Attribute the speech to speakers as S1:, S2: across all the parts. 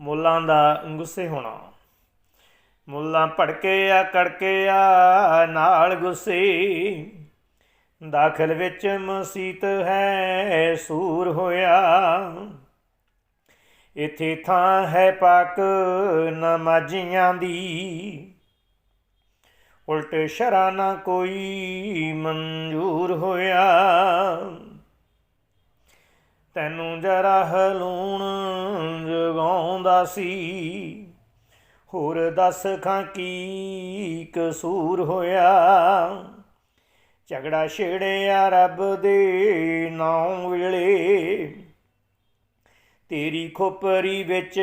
S1: ਮੁੱਲਾਂ ਦਾ ਗੁੱਸੇ ਹੋਣਾ। ਮੁੱਲਾਂ ਭੜਕੇ ਆ, ਕੜਕੇ ਆ, ਨਾਲ ਗੁੱਸੇ। ਦਾਖਲ ਵਿੱਚ ਮਸੀਤ ਹੈ, ਸੂਰ ਹੋਇਆ। ਇਥੇ ਥਾਂ ਹੈ ਪਾਕ ਨਮਾਜ਼ੀਆਂ ਦੀ। ਉਲਟ ਸ਼ਰਾ ਨਾ ਕੋਈ ਮਨਜ਼ੂਰ ਹੋਇਆ। ਤੈਨੂੰ ਜਰਾ ਹਲੂਣ ਜਗਾਉਂਦਾ ਸੀ। ਹੋਰ ਦੱਸ ਖਾਂ ਕੀ ਕਸੂਰ ਹੋਇਆ। ਝਗੜਾ ਛੇੜਿਆ ਰੱਬ ਦੇ ਨਾਮ ਵੇਲੇ। ਤੇਰੀ ਖੋਪਰੀ ਵਿੱਚ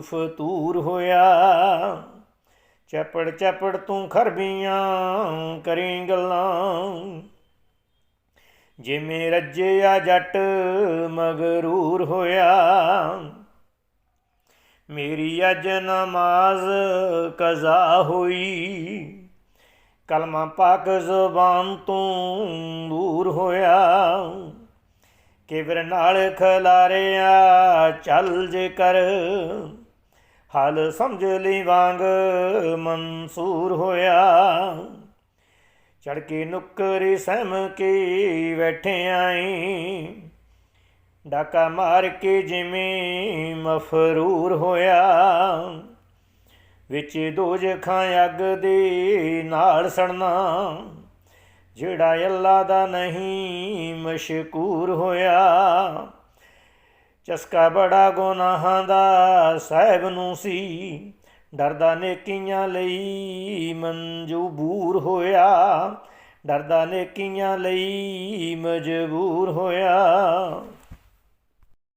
S1: ਫਤੂਰ ਹੋਇਆ। ਚਪੜ ਚਪੜ ਤੂੰ ਖਰਬੀਆਂ ਕਰੇ ਗੱਲਾਂ। ਜਿਵੇਂ ਰੱਜਿਆ ਜੱਟ ਮਗਰੂਰ ਹੋਇਆ। ਮੇਰੀ ਅੱਜ ਨਮਾਜ਼ ਕਜ਼ਾ ਹੋਈ। ਕਲਮਾ ਪਾਕ ਜ਼ੁਬਾਨ ਤੋਂ ਦੂਰ ਹੋਇਆ। ਕਿਬਰ ਨਾਲ ਖਲਾਰਿਆ, ਚੱਲ ਜੇ ਕਰ ਹਾਲ ਸਮਝ ਲਈ ਵਾਂਗ ਮਨਸੂਰ ਹੋਇਆ। ਚੜ ਕੇ ਨੁੱਕਰ ਸਹਿਮ ਕੇ ਬੈਠੇ ਆਈ। ਡਾਕਾ ਮਾਰ ਕੇ ਜਿਵੇਂ ਮਫਰੂਰ ਹੋਇਆ। ਵਿੱਚ ਦੋ ਜਖਾਂ ਅੱਗ ਦੇ ਨਾਲ ਸੜਨਾ, ਜਿਹੜਾ ਅੱਲਾ ਦਾ ਨਹੀਂ ਮਸ਼ਕੂਰ ਹੋਇਆ। ਚਸਕਾ ਬੜਾ ਗੁਨਾਹਾਂ ਦਾ ਸਾਹਿਬ ਨੂੰ ਸੀ, ਡਰਦਾ ਨੇਕੀਆਂ ਲਈ ਮਨਜੂਬੂਰ ਹੋਇਆ। ਡਰਦਾ ਨੇਕੀਆਂ ਲਈ ਮਜਬੂਰ ਹੋਇਆ।